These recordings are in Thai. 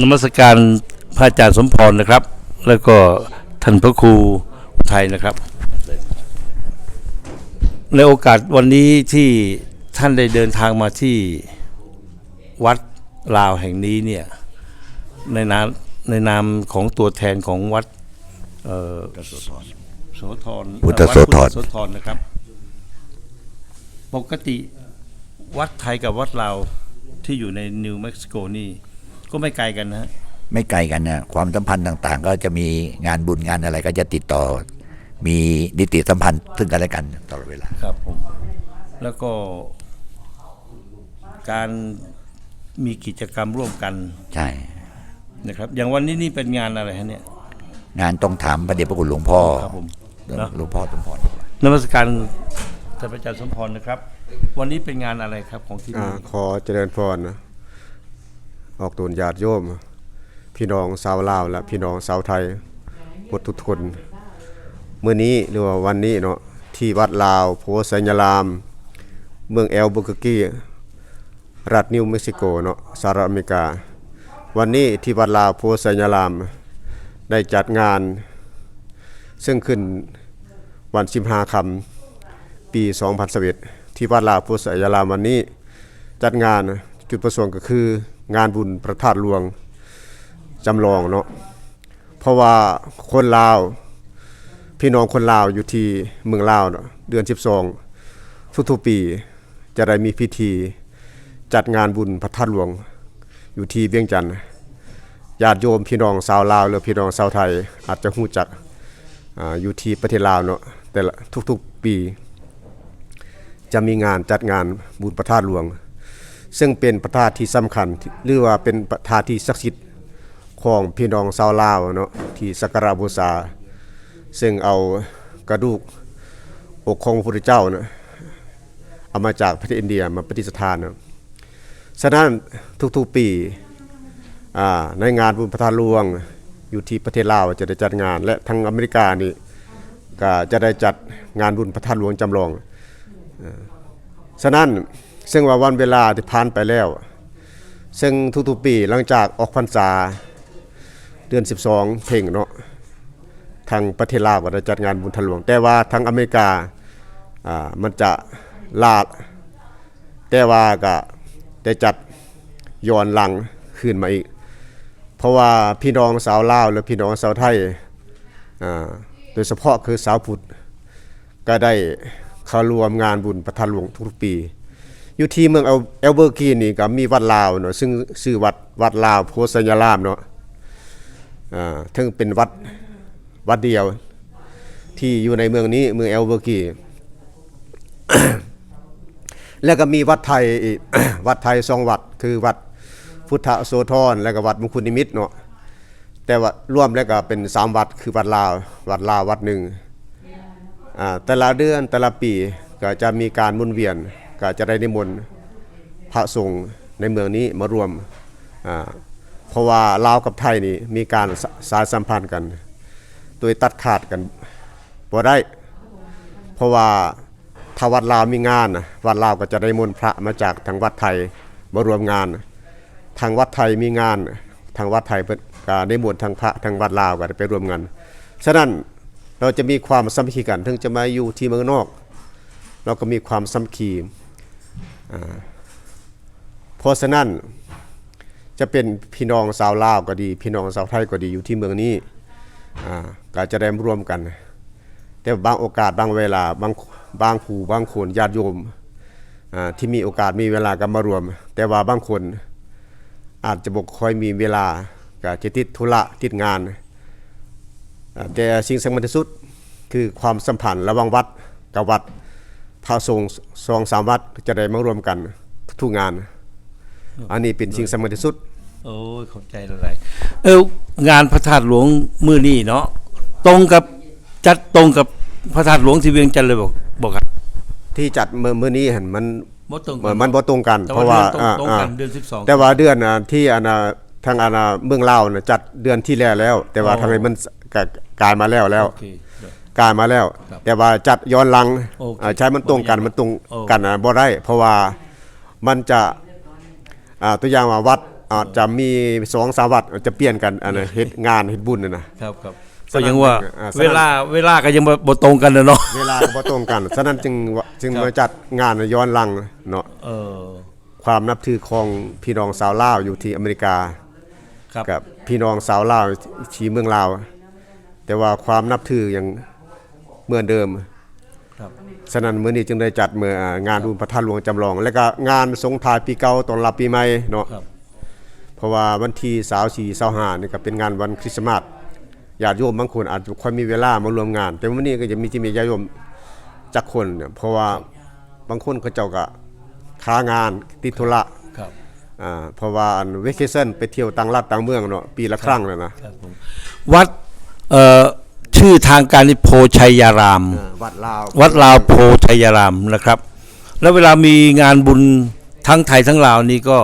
นมัสการพระอาจารย์สมพรนะครับ แล้วก็ท่านพระครูอุทัยนะครับ ในโอกาสวันนี้ที่ท่านได้เดินทางมาที่วัดลาวแห่งนี้เนี่ยในนามในนามของตัวแทนของวัดเอ่อโสธรพุทธโสธรวัดพุทธโสธรนะครับ ปกติวัดไทยกับวัดลาวที่อยู่ในนิวเม็กซิโกนี่ ก็ไม่ไกลกันนะฮะไม่ไกลกันนะความสัมพันธ์ต่างๆ ก็จะมีงานบุญงานอะไรก็จะติดต่อ มีนิติสัมพันธ์ซึ่งกันและกันตลอดเวลาครับผมแล้วก็การมีกิจกรรมร่วมกันใช่นะครับ อย่างวันนี้นี่เป็นงานอะไรฮะเนี่ย งานต้องถามพระเดชพระคุณหลวงพ่อครับผมเนอะหลวงพ่อสมพรนมัสการท่านพระอาจารย์สมพรนะครับ วันนี้เป็นงานอะไรครับของที่อ่านี่ขอเจริญพรนะ ออกตูนญาติโยม พี่น้องชาวลาวและพี่น้องชาวไทยหมดทุกคนเมื่อนี้หรือว่าวันนี้เนาะที่วัดลาว โพสัญญาราม เมืองแอลบุกกี้รัฐนิวเม็กซิโกเนาะสหรัฐอเมริกา วันนี้ที่วัดลาวโพสัญญาราม ได้จัดงาน ซึ่งขึ้นวัน15คำปี2021ที่วัดลาวโพุทธศยารามวันนี้จัดงานจุดประสงค์ก็คือ งานบุญพระธาตุหลวงจำลองเนาะเพราะว่าคนลาว พี่น้องคนลาวอยู่ที่เมืองลาวเนาะเดือน 12 ทุกๆปีจะได้มีพิธีจัดงานบุญพระธาตุหลวง อยู่ที่เวียงจันทน์ญาติโยมพี่น้องชาวลาวหรือพี่น้องชาวไทย อาจจะหู้จักออยู่ที่ประเทศลาวเนาะแต่ละทุกๆปี จะมีงานจัดงานบุญพระธาตุหลวง ซึ่งเป็นพระธาตุที่สำคัญ หรือว่าเป็นพระธาตุที่ศักดิ์สิทธิ์ของพี่น้องชาวลาวเนาะที่สักการบูชาซึ่งเอากระดูกอกของพระพุทธเจ้าเนาะเอามาจากประเทศอินเดียมาประดิษฐานเนาะฉะนั้นทุกๆปีอ่าในงานบุญพระธาตุหลวงอยู่ที่ประเทศลาวจะได้จัดงาน และทางอเมริกานี่ก็จะได้จัดงานบุญพระธาตุหลวงจำลองฉะนั้น ซึ่งว่าวันเวลาที่ผ่านไปแล้ว ซึ่งทุกๆปีหลังจากออกพรรษาเดือน 12 เพ่งเนาะทางประเทศลาวก็ได้จัดงานบุญทะหลวง แต่ว่าทางอเมริกาอ่ามันจะลาด แต่ว่าก็ได้จัดย้อนหลังคืนมาอีก เพราะว่าพี่น้องสาวลาวและพี่น้องสาวไทยอ่าโดยเฉพาะคือสาวพุทธก็ได้เข้ารวมงานบุญประทานหลวงทุกปี อยู่ที่เมืองเอลเบอร์กีนี่ก็มีวัดลาวเนาะซึ่งชื่อวัดวัดลาวโพสัญญารามเนาะอ่าถึงเป็นวัดวัดเดียว ที่อยู่ในเมืองนี้เมืองเอลเบอร์กีแล้วก็มีวัดไทยอีกวัดไทยสองวัดคือวัดพุทธโสธรและก็วัดมงคลนิมิตรเนาะแต่ว่ารวมแล้วก็เป็นสามวัดคือวัดลาววัดลาววัดหนึ่งอ่าแต่ละเดือนแต่ละปีก็จะมีการมุนเวียน ก็จะได้นิมนต์พระสงฆ์ในเมืองนี้มารวมเพราะว่าลาวกับไทยนี่มีการสายสัมพันธ์กัน โดยตัดขาดกันบ่ได้ เพราะว่าถ้าวัดลาวมีงานวัดลาวก็จะได้มนต์พระมาจากทางวัดไทยมารวมงาน ทางวัดไทยมีงาน ทางวัดไทยก็ได้มนต์ทางพระทางวัดลาวก็ได้ไปรวมงานฉะนั้นเราจะมีความสามัคคีกันถึงจะมาอยู่ที่เมืองนอก เราก็มีความสามัคคีอ่า เพราะฉะนั้นจะเป็นพี่น้องชาวลาวก็ดี พี่น้องชาวไทยก็ดีอยู่ที่เมืองนี้อ่าก็จะได้มารวมกัน แต่บางโอกาสบางเวลาบางบางผู้บางคนญาติโยมที่มีโอกาสมีเวลาก็มารวม แต่ว่าบางคนอาจจะบกค่อยมีเวลาก็จะติดธุระติดงาน แต่สิ่งสำคัญที่สุดคือความสัมพันธ์ระหว่างวัดกับวัด พระสงฆ์สองสามวัดจะได้มารวมกันทุกงาน อันนี้เป็นสิ่งสำคัญที่สุด โอ้ยขอบใจหลายๆเอองานพระธาตุหลวงมื้อนี้เนาะตรงกับจัดตรงกับพระธาตุหลวงที่เวียงจันทร์เลยบอกบอกครับ ที่จัดเมื่อมื้อนี้เห็นมันบ่ตรงมันมันบ่ตรงกันแต่เพว่าราะว่าเดือนตรงอ่าตรงอ่ากันเดือน12แต่ว่าเดือนน่ะที่อันน่ะทางอันน่ะเมืองลาวน่ะจัดเดือนที่แล้วแล้ว แต่ว่าอ๋อทางนี้มันกกลายมาแล้วแล้วโอเคเดี๋ยว กลายมาแล้ว ครับแต่ว่าจัดย้อนหลังโอเคอ่าใช้มันตรงกันบ่มีมันตรงโอเคกันนะบ่ได้เพราะว่ามันจะอ่าตัวอย่างว่าวัดอาจจะมีสองสามวัดอาจจะเปลี่ยนกันอันนั้นเฮ็ดงานเฮ็ดบุญน่ะนะ ครับครับฉะก็นั้นยังว่าอ่าฉะนั้นเวลาเวลาก็ยังบ่บ่ตรงกันนะเนาะ เวลาก็บ่ตรงกันฉะนั้นจึงว่าจึงมาจัดงานย้อนหลังเนาะเออความนับถือของพี่น้องชาวลาวอยู่ที่อเมริกา ครับ กับพี่น้องชาวลาวที่เมืองลาว แต่ว่าความนับถือยัง เหมือนเดิมครับฉะนั้นมื้อนี้จึงได้จัดเมื่องานบุญพระธาตุหลวงจำลอง และก็งานสงท้ายปีเก่าต้อนรับปีใหม่เนาะครับเพราะว่าวันที่24 25นี่ก็เป็นงานวันคริสต์มาสญาติโยมบางคนอาจจะค่อยมีเวลามารวมงาน แต่วันนี้ก็จะมีที่มีญาติโยมจักคนเนี่ยเพราะว่าบางคนเขาเจ้าก็ค้างานติดธุระครับอ่าเพราะว่าอันเวเคชั่นไปเที่ยวต่างรัฐต่างเมืองเนาะปีละครั้งเลยนะครับผมวัดเอ่อ ชื่อทางการนี่โพชัยยาราม วัดลาววัดลาวโพชัยยารามนะครับ แล้วเวลามีงานบุญทั้งไทยทั้งลาวนี่ก็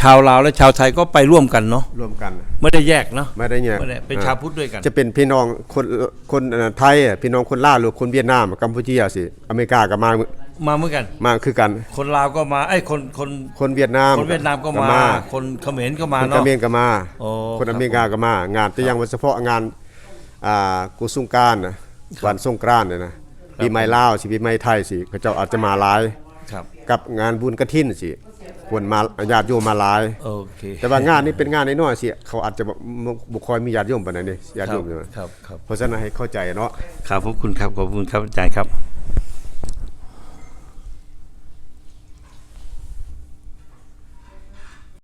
ชาวลาวและชาวไทยก็ไปร่วมกันเนาะรวมกันไม่ได้แยกเนาะไม่ได้เนี่ยไม่ได้เป็นชาวพุทธด้วยกัน จะเป็นพี่น้องคนคนเอ่อไทยอะพี่น้องคนลาวหรือคนเวียดนามกัมพูชีสิอเมริกาก็มามาเหมือนกันมาคือกัน คนลาวก็มาไอ้ยคนคนคนเวียดนามคนเวียดนามก็มา คนเขมรก็มาคนเขเนาะมรก็มาโอ้คนครับอเมริกาก็มางานแต่ยังวันเฉพาะงาน อ่ากุสงกรารนะวันสงกรานต์เนี่ยนะปีใหม่ลาวสิปีใหม่ไทยสิเขาเจ้าอาจจะมาหลายครับกับงานบุญกฐินสิควรมาญาติโยมมาหลาย โอเคแต่ว่างานนี้เป็นงานน้อยๆสิเขาอาจจะบ่บุคอยมีญาติโยมปานนั้นนี่ญาติคโยรับมใช่ไหมครับครับเพราะฉะนั้นให้เข้าใจเนาะครับขอบคุณครับขอบคุณครับอาจารย์ครับ